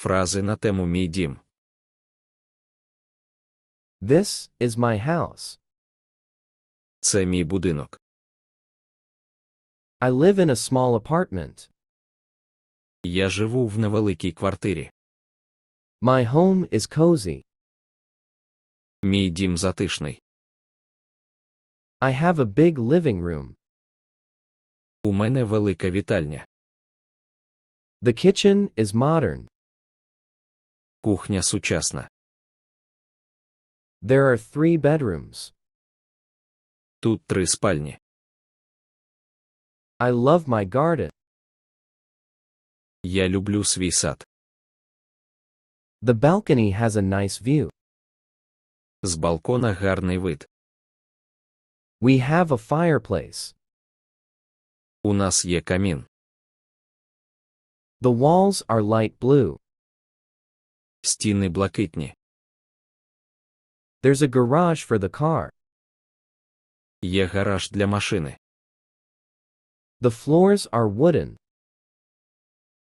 Фрази на тему мій дім. This is my house. Це мій будинок. I live in a small apartment. Я живу в невеликій квартирі. My home is cozy. Мій дім затишний. I have a big living room. У мене велика вітальня. The kitchen is modern. Кухня сучасна. There are three bedrooms. Тут три спальні. I love my garden. Я люблю свій сад. The balcony has a nice view. З балкона гарний вид. We have a fireplace. У нас є камін. The walls are light blue. Стіни блакитні. There's a garage for the car. Є гараж для машини. The floors are wooden.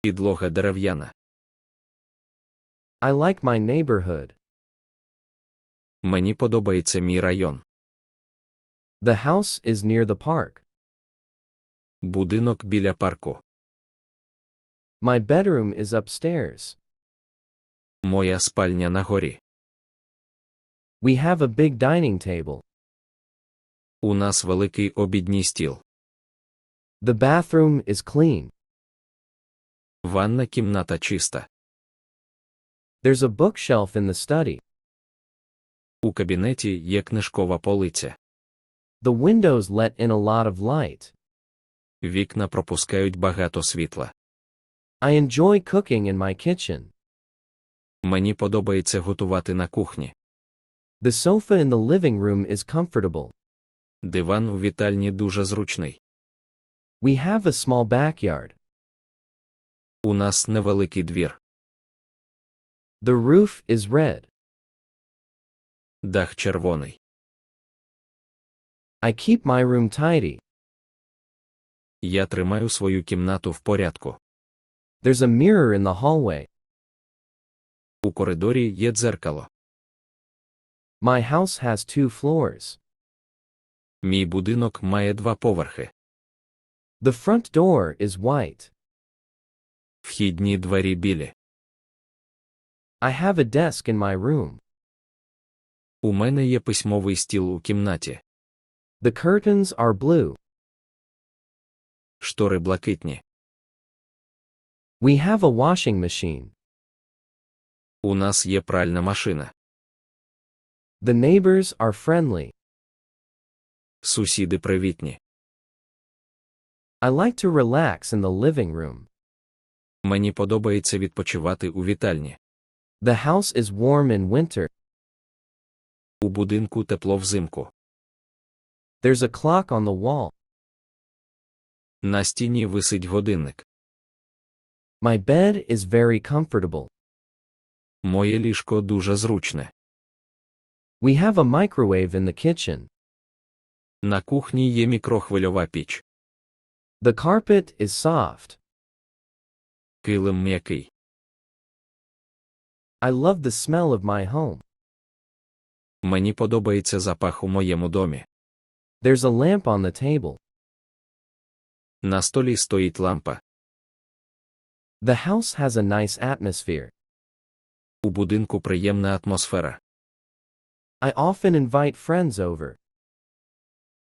Підлога дерев'яна. I like my neighborhood. Мені подобається мій район. The house is near the park. Будинок біля парку. My bedroom is upstairs. Моя спальня на горі. We have a big dining table. У нас великий обідній стіл. The bathroom is clean. Ванна кімната чиста. There's a bookshelf in the study. У кабінеті є книжкова полиця. The windows let in a lot of light. Вікна пропускають багато світла. I enjoy cooking in my kitchen. Мені подобається готувати на кухні. The sofa in the living room is comfortable. Диван у вітальні дуже зручний. We have a small backyard. У нас невеликий двір. The roof is red. Дах червоний. I keep my room tidy. Я тримаю свою кімнату в порядку. There's a mirror in the hallway. У коридорі є дзеркало. My house has two floors. Мій будинок має два поверхи. The front door is white. Вхідні двері білі. I have a desk in my room. У мене є письмовий стіл у кімнаті. The curtains are blue. Штори блакитні. We have a washing machine. У нас є пральна машина. The neighbors are friendly. Сусіди привітні. I like to relax in the living room. Мені подобається відпочивати у вітальні. The house is warm in winter. У будинку тепло взимку. There's a clock on the wall. На стіні висить годинник. My bed is very comfortable. Моє ліжко дуже зручне. We have a microwave in the kitchen. На кухні є мікрохвильова піч. The carpet is soft. Килим м'який. I love the smell of my home. Мені подобається запах у моєму домі. There's a lamp on the table. На столі стоїть лампа. The house has a nice atmosphere. У будинку приємна атмосфера. I often invite friends over.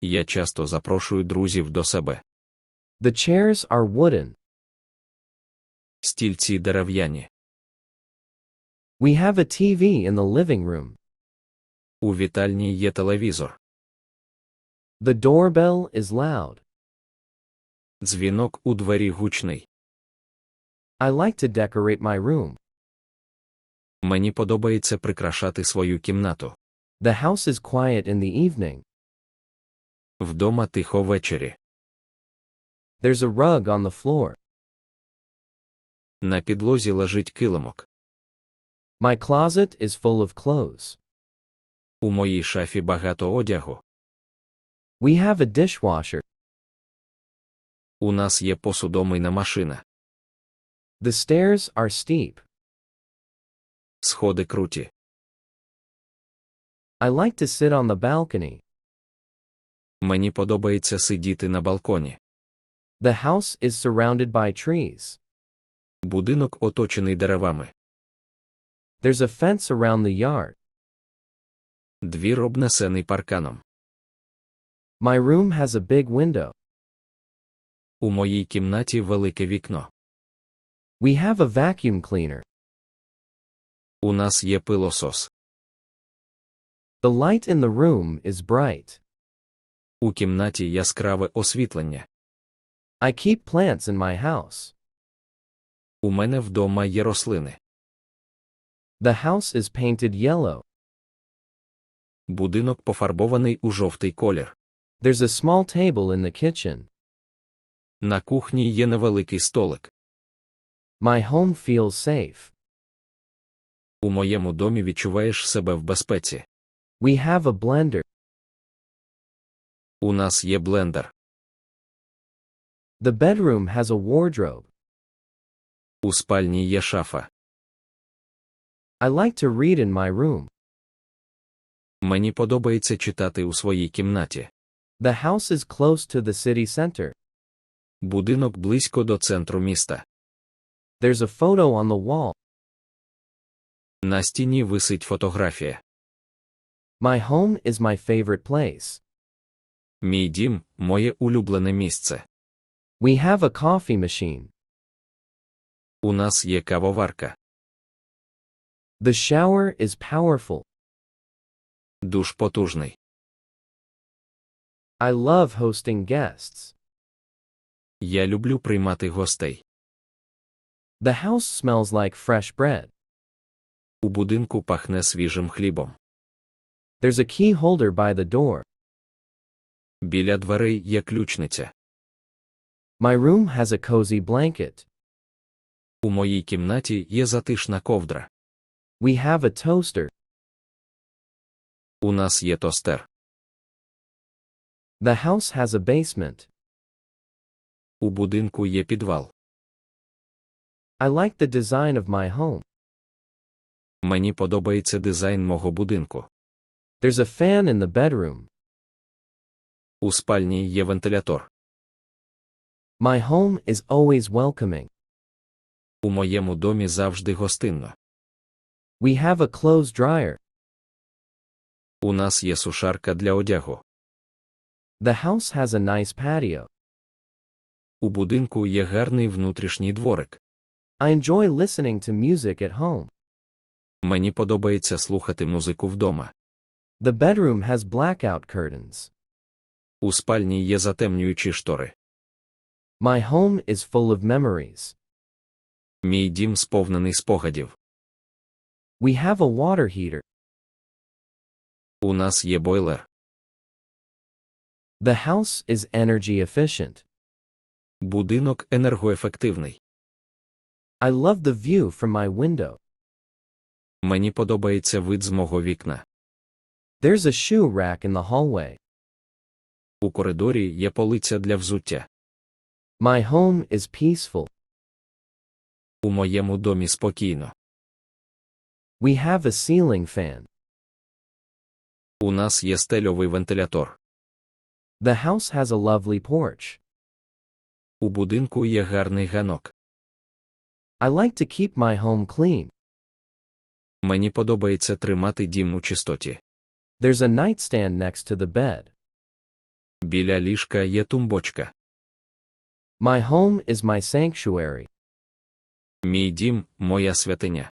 Я часто запрошую друзів до себе. The chairs are wooden. Стільці дерев'яні. We have a TV in the living room. У вітальні є телевізор. The doorbell is loud. Дзвінок у двері гучний. I like to decorate my room. Мені подобається прикрашати свою кімнату. The house is quiet in the evening. Вдома тихо ввечері. There's a rug on the floor. На підлозі лежить килимок. My closet is full of clothes. У моїй шафі багато одягу. We have a dishwasher. У нас є посудомийна машина. The stairs are steep. Сходи круті. I like to sit on the balcony. Мені подобається сидіти на балконі. The house is surrounded by trees. Будинок оточений деревами. There's a fence around the yard. Двір обнесений парканом. My room has a big window. У моїй кімнаті велике вікно. We have a vacuum cleaner. У нас є пилосос. The light in the room is bright. У кімнаті яскраве освітлення. I keep plants in my house. У мене вдома є рослини. The house is painted yellow. Будинок пофарбований у жовтий колір. There's a small table in the kitchen. На кухні є невеликий столик. My home feels safe. У моєму домі відчуваєш себе в безпеці. We have a blender. У нас є блендер. The bedroom has a wardrobe. У спальні є шафа. I like to read in my room. Мені подобається читати у своїй кімнаті. The house is close to the city center. Будинок близько до центру міста. There's a photo on the wall. На стіні висить фотографія. My home is my favorite place. Мій дім моє улюблене місце. We have a coffee machine. У нас є кавоварка. The shower is powerful. Душ потужний. I love hosting guests. Я люблю приймати гостей. The house smells like fresh bread. У будинку пахне свіжим хлібом. There's a key holder by the door. Біля дверей є ключниця. My room has a cozy blanket. У моїй кімнаті є затишна ковдра. We have a toaster. У нас є тостер. The house has a basement. У будинку є підвал. I like the design of my home. Мені подобається дизайн мого будинку. There's a fan in the bedroom. У спальні є вентилятор. My home is always welcoming. У моєму домі завжди гостинно. We have a clothes dryer. У нас є сушарка для одягу. The house has a nice patio. У будинку є гарний внутрішній дворик. I enjoy listening to music at home. Мені подобається слухати музику вдома. The bedroom has blackout curtains. У спальні є затемнюючі штори. My home is full of memories. Мій дім сповнений спогадів. We have a water heater. У нас є бойлер. The house is energy efficient. Будинок енергоефективний. I love the view from my window. Мені подобається вид з мого вікна. There's a shoe rack in the hallway. У коридорі є полиця для взуття. My home is peaceful. У моєму домі спокійно. We have a ceiling fan. У нас є стельовий вентилятор. The house has a lovely porch. У будинку є гарний ганок. I like to keep my home clean. Мені подобається тримати дім у чистоті. There's a nightstand next to the bed. Біля ліжка є тумбочка. My home is my sanctuary. Мій дім моя святиня.